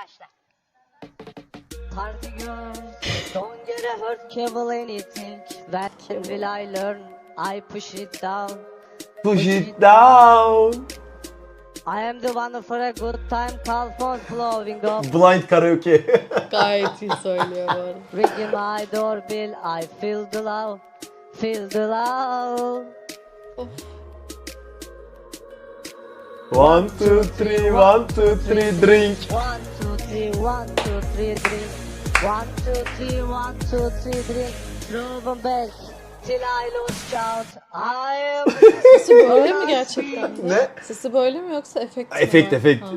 Başla. Party girls, don't get a hurt, cable anything. That will I learn, I push it down. Push it down. I am the one for a good time, call phone flowing up. Blind karaoke. Gayet iyi söylüyor bu arada. Ringing my doorbell, I feel the love, feel the love. one, two, three, one, two, three, drink. One, three, one, two, three, drink. One, two, three, one, two, three, drink. Through them back till I lose count. I am. Sesi böyle mi gerçekten? Ne? Sesi böyle mi yoksa efekt mi Efekt var? efekt. Ha.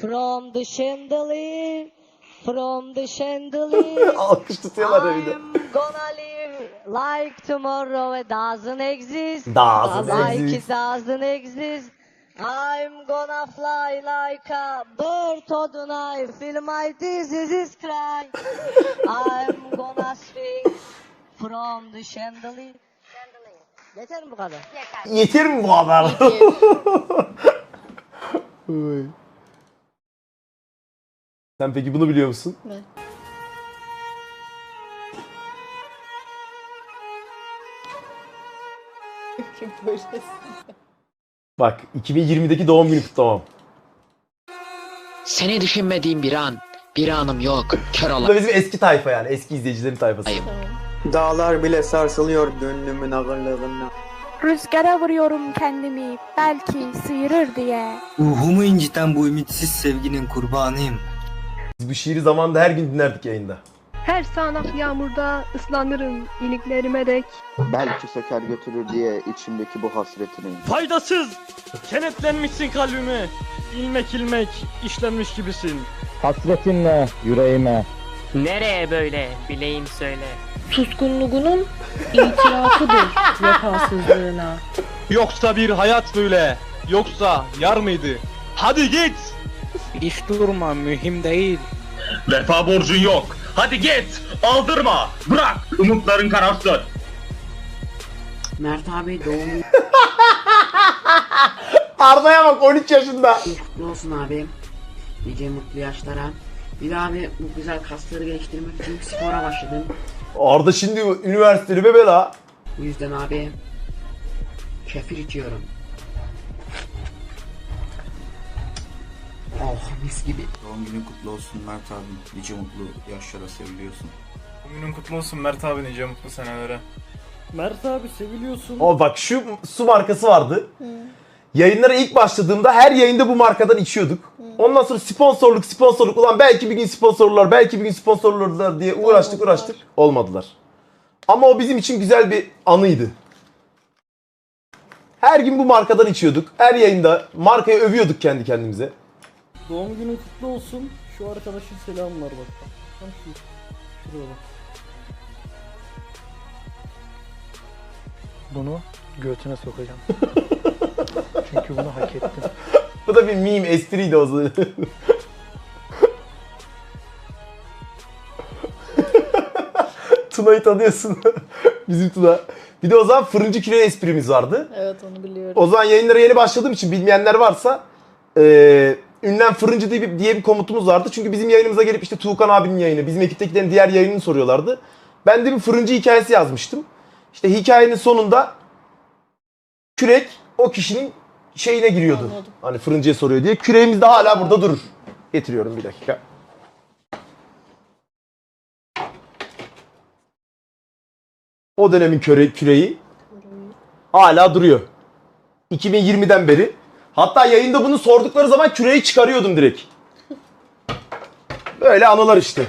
From the chandelier, from the chandelier. Alkış tutuyorlar ya bir de. I'm gonna live like tomorrow it doesn't exist. Doesn't like exist. it doesn't exist. I'm gonna fly like a bird or the night. Feel my disease is crying. I'm gonna swing from the chandelier. Chandelier. Yeter mi bu kadar? Yeter. Yeter mi bu kadar? Sen peki bunu biliyor musun? Ne? Kim böylesin? Bak 2020'deki doğum günü kutlamam. Seni düşünmediğim bir an, bir anım yok. Kör Bu da bizim eski tayfa yani. Eski izleyicilerin tayfası. Dağlar bile sarsılıyor gönlümün ağırlığına. Rüzgara vuruyorum kendimi belki sıyırır diye. Ruhumu inciten bu ümitsiz sevginin kurbanıyım. Biz bu şiiri zamanında her gün dinlerdik yayında. Her sağanak yağmurda ıslanırım iliklerime dek. Belki söker götürür diye içimdeki bu hasretini. Faydasız! Kenetlenmişsin kalbime. İlmek ilmek işlenmiş gibisin. Hasretinle yüreğime Nereye böyle bileyim söyle. Suskunluğunun itirafıdır vefasızlığına. Yoksa bir hayat böyle. Yoksa yar mıydı? Hadi git! Hiç durma mühim değil Vefa borcun yok. Hadi git! Aldırma! Bırak! Umutların kararsın. Mert abi doğum Arda'ya bak 13 yaşında. kutlu olsun abi. Nice mutlu yaşlara. Bir de abi bu güzel kasları geliştirmek için spora başladım. Arda şimdi üniversiteli bebe la. Bu yüzden abi kefir içiyorum. Oh mis gibi. Doğum günün kutlu olsun Mert abi. Nice mutlu yaşlara seviliyorsun. Günün kutlu olsun Mert abi nice mutlu senelere. Mert abi seviliyorsun. Ama bak şu su markası vardı. Yayınlara ilk başladığımda her yayında bu markadan içiyorduk. Ondan sonra sponsorluk sponsorluk ulan belki bir gün sponsorlar belki bir gün sponsorlarlar diye uğraştık uğraştık. Olmadılar. Ama o bizim için güzel bir anıydı. Her gün bu markadan içiyorduk. Her yayında markayı övüyorduk kendi kendimize. Doğum günün kutlu olsun. Şu arkadaşın selamı var bak. Tam şu. Şuraya bak. Bunu götüne sokacağım Çünkü bunu hak ettim Bu da bir meme espriydi o zaman. Tuna'yı tanıyorsun. Bizim Tuna. Bir de o zaman fırıncı küre esprimiz vardı. Evet onu biliyorum. O zaman yayınlara yeni başladığım için bilmeyenler varsa eee ünlem fırıncı diye bir, diye bir komutumuz vardı. Çünkü bizim yayınımıza gelip işte Tuğkan abinin yayını, bizim ekiptekilerin diğer yayınını soruyorlardı. Ben de bir fırıncı hikayesi yazmıştım. İşte hikayenin sonunda kürek o kişinin şeyine giriyordu. Anladım. Hani fırıncıya soruyor diye. Küreğimiz de hala burada durur. Getiriyorum bir dakika. O dönemin köre, küreği hala duruyor. 2020'den beri. Hatta yayında bunu sordukları zaman küreği çıkarıyordum direkt. Böyle anılar işte.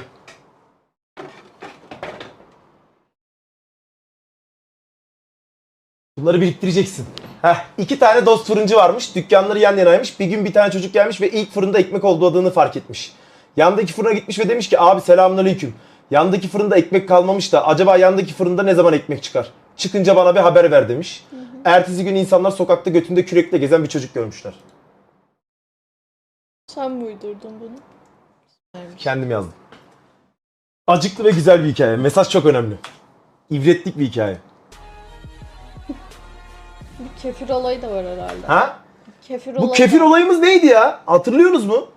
Bunları biriktireceksin. Heh, iki tane dost fırıncı varmış. Dükkanları yan yanaymış. Bir gün bir tane çocuk gelmiş ve ilk fırında ekmek olduğunu fark etmiş. Yandaki fırına gitmiş ve demiş ki abi selamünaleyküm. Yandaki fırında ekmek kalmamış da acaba yandaki fırında ne zaman ekmek çıkar? Çıkınca bana bir haber ver demiş. Ertesi gün insanlar sokakta götünde kürekle gezen bir çocuk görmüşler. Sen mi uydurdun bunu? Kendim yazdım. Acıklı ve güzel bir hikaye. Mesaj çok önemli. İbretlik bir hikaye. Bir kefir olayı da var herhalde. Ha? Kefir Bu olayı kefir da- olayımız neydi ya? Hatırlıyorsunuz mu?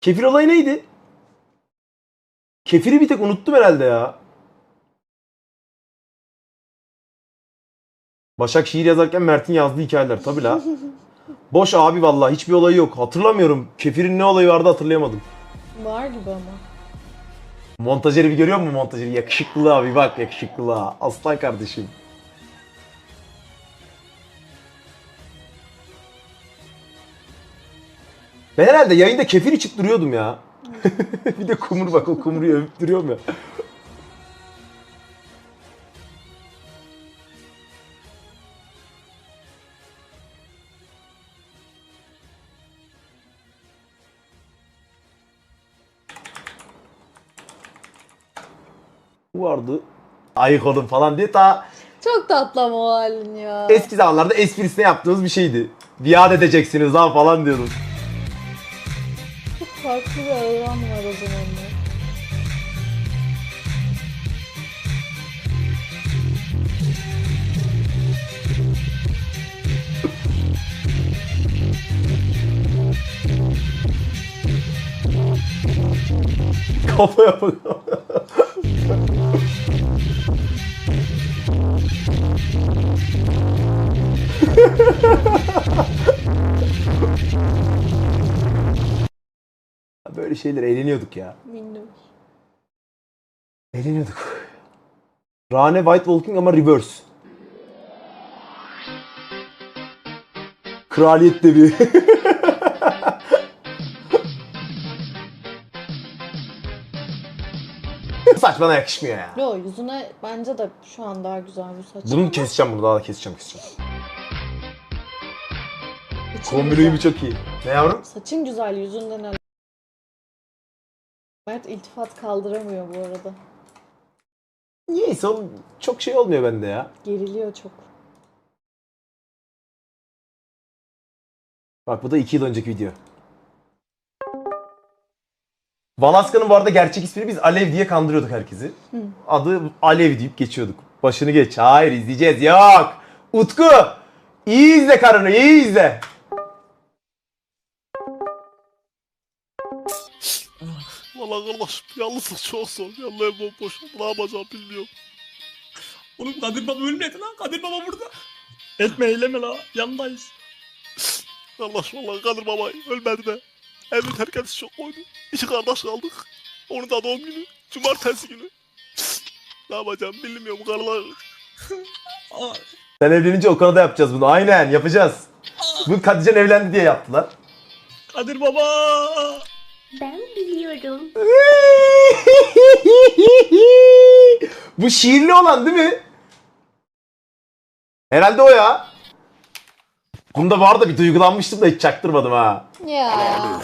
Kefir olayı neydi? Kefiri bir tek unuttum herhalde ya. Başak şiir yazarken Mert'in yazdığı hikayeler tabi la. Boş abi vallahi hiçbir olayı yok. Hatırlamıyorum. Kefir'in ne olayı vardı hatırlayamadım. Var gibi ama. Montajeri bir görüyor musun montajeri? Yakışıklılığa bir bak yakışıklılığa. Aslan kardeşim. Ben herhalde yayında kefir içip duruyordum ya. bir de kumur bak o kumruyu övüp duruyorum ya. Vardı. Ayık olun falan diye ta Çok tatlı ama o halin ya. eski zamanlarda esprisine yaptığımız bir şeydi. Biat edeceksiniz lan falan diyordum. Çok farklı bir alan var o zamanlar. Kafaya bak. Böyle şeyler eğleniyorduk ya. Minnoş. Eğleniyorduk. Rane White Walking ama reverse. Kraliyet devi. Saçmana yakışmıyor ya. Yo yüzüne bence de şu an daha güzel bu saç. Bunu keseceğim bunu daha da keseceğim keseceğim. Saçın Kombin güzel. uyumu çok iyi. Ne yavrum? Saçın güzel yüzünde neler. Mert iltifat kaldıramıyor bu arada. Niyeyse oğlum çok şey olmuyor bende ya. Geriliyor çok. Bak bu da 2 yıl önceki video. Valaska'nın bu arada gerçek ismini biz Alev diye kandırıyorduk herkesi. Adı Alev deyip geçiyorduk. Başını geç. Hayır izleyeceğiz. Yok. Utku. İyi izle karını iyi izle. Valla kardeşim yalnızlık çok zor. Yanlı ev bomboş. Ne yapacağım bilmiyorum. Oğlum Kadir Baba ölmedi lan. Kadir Baba burada. Etme eyleme la. Yanındayız. Kardeş valla Kadir Baba ölmedi de. Evi terk edişi çok koydu. İki kardeş kaldık. Onun da doğum günü. Cumartesi günü. ne yapacağım bilmiyorum karılar. Sen evlenince Okan'a da yapacağız bunu. Aynen yapacağız. Bu Hatice'nin evlendi diye yaptılar. Kadir Baba. Ben biliyorum. Bu şiirli olan değil mi? Herhalde o ya. Bunda var da bir duygulanmıştım da hiç çaktırmadım ha. Ya.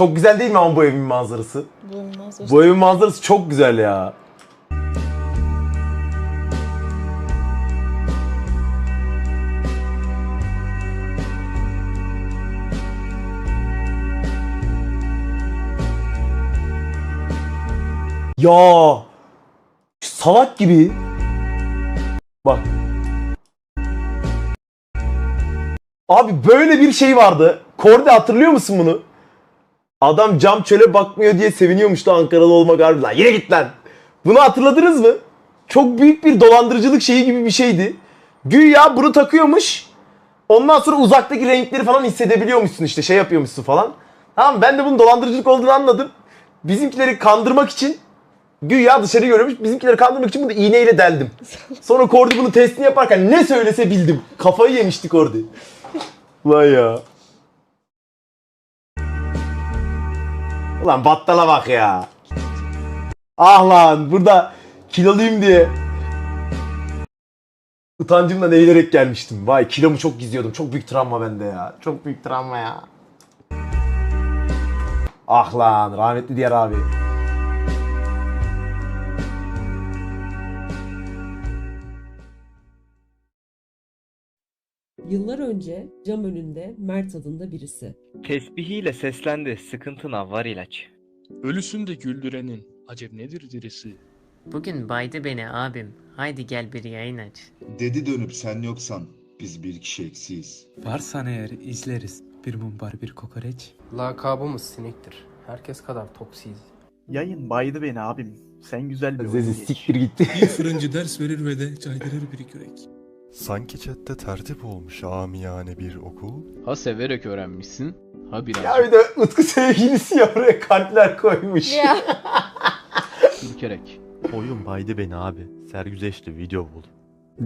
Çok güzel değil mi ama bu evin manzarası? Bulunmaz. Bu evin manzarası çok güzel ya. Ya salak gibi. Bak. Abi böyle bir şey vardı. Kordi hatırlıyor musun bunu? Adam cam çöle bakmıyor diye seviniyormuştu Ankaralı olmak harbi lan. Yine git lan. Bunu hatırladınız mı? Çok büyük bir dolandırıcılık şeyi gibi bir şeydi. Güya bunu takıyormuş. Ondan sonra uzaktaki renkleri falan hissedebiliyormuşsun işte şey yapıyormuşsun falan. Tamam ben de bunun dolandırıcılık olduğunu anladım. Bizimkileri kandırmak için güya dışarı görüyormuş. Bizimkileri kandırmak için bunu iğneyle deldim. Sonra Kordi bunu testini yaparken ne söylese bildim. Kafayı yemişti Kordi. Vay ya. Ulan battala bak ya. Ah lan burada kiloluyum diye. Utancımdan eğilerek gelmiştim. Vay kilomu çok gizliyordum. Çok büyük travma bende ya. Çok büyük travma ya. Ah lan rahmetli diğer abi. Yıllar önce cam önünde Mert adında birisi. Tesbihiyle seslendi. Sıkıntına var ilaç. Ölüsün de güldürenin. Acep nedir dirisi? Bugün baydı beni abim. Haydi gel bir yayın aç. Dedi dönüp sen yoksan. Biz bir kişi eksiyiz. Varsan eğer izleriz. Bir mumbar bir kokoreç. Lakabımız sinektir. Herkes kadar toksiyiz. Yayın baydı beni abim. Sen güzel bir Zezi oyun geç. siktir gitti. Bir fırıncı ders verir ve de caydırır bir kürek. Sanki chatte tertip olmuş amiyane bir okul. Ha severek öğrenmişsin. Ha biraz ya bir de Utku sevgilisi ya buraya kalpler koymuş. Ya. ürkerek. Oyun baydı beni abi. Sergüzeşti video bul.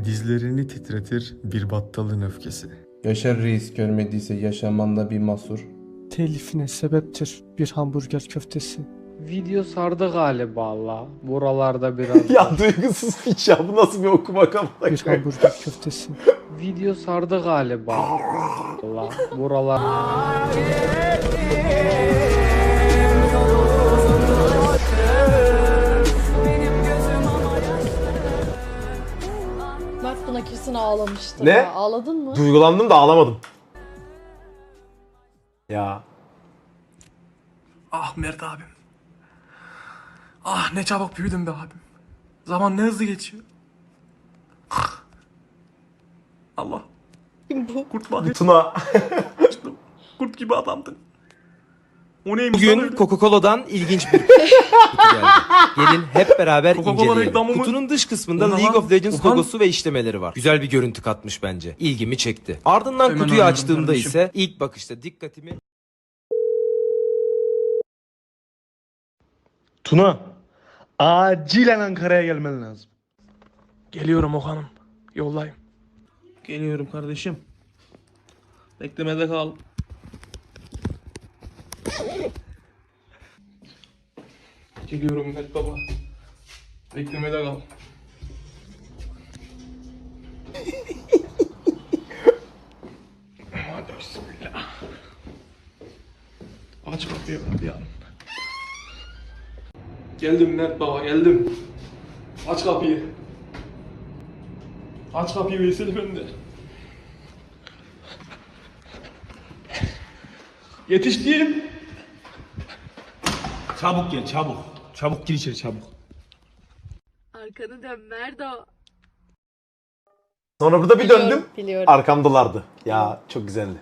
Dizlerini titretir bir battalın öfkesi. Yaşar Reis görmediyse yaşamanda bir mahsur. Telifine sebeptir bir hamburger köftesi. Video sardı galiba Allah. Buralarda biraz. ya duygusuz piç ya bu nasıl bir okuma kafada Bir hamburger köftesi. Video sardı galiba. Allah. Buralar. Mert buna kesin ağlamıştır. Ne? ya. Ağladın mı? Duygulandım da ağlamadım. Ya Ah Mert abim. Ah ne çabuk büyüdüm be abim. Zaman ne hızlı geçiyor. Allah. Bu. Kurt bak Tuna kurt gibi adamdın. O neymiş Bugün? Coca-Cola'dan ilginç bir kutu geldi. Gelin hep beraber inceleyelim. Kutunun dış kısmında ne League of Legends Okan? logosu ve işlemeleri var. Güzel bir görüntü katmış bence. İlgimi çekti. Ardından Hemen kutuyu açtığımda kardeşim. ise ilk bakışta dikkatimi Tuna. Acilen Ankara'ya gelmen lazım. Geliyorum Okan'ım. Yoldayım. Geliyorum kardeşim. Beklemede kal. Geliyorum Met Baba. Beklemede kal. Hadi bismillah. Aç kapıyı hadi ya. Geldim Mert Baba geldim. Aç kapıyı. Aç kapıyı Veysel Efendi. Yetiştim. Çabuk gel çabuk. Çabuk gir içeri çabuk. Arkanı dön Merdo. sonra burada bir döndüm. Biliyorum. Arkamdalardı. Ya çok güzeldi.